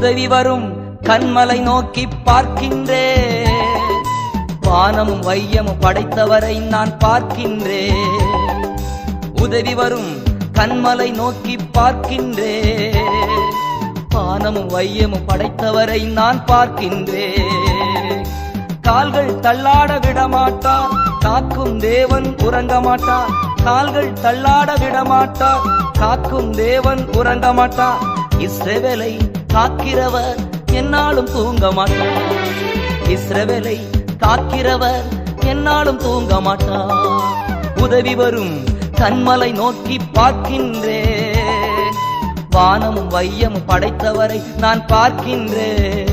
உதவி வரும் கண்மலை நோக்கி பார்க்கின்றே வானமும் வையமும் படைத்தவரை நான் பார்க்கின்றே உதவி வரும் கண்மலை நோக்கி பார்க்கின்றே வானமும் வையமும் படைத்தவரை நான் பார்க்கின்றே கால்கள் தள்ளாட விடமாட்டார் காக்கும் தேவன் உறங்க மாட்டார் கால்கள் தள்ளாட விடமாட்டார் காக்கும் தேவன் உறங்க மாட்டார் இஸ்ரேவேலை காக்கிறவர் என்னாலும் தூங்க மாட்டார். இஸ்ரவேலை காக்கிறவர் என்னாலும் தூங்க மாட்டார். உதவி வரும் கண்மலை நோக்கி பார்க்கின்றே வானமும் வையமும் படைத்தவரை நான் பார்க்கின்றேன்.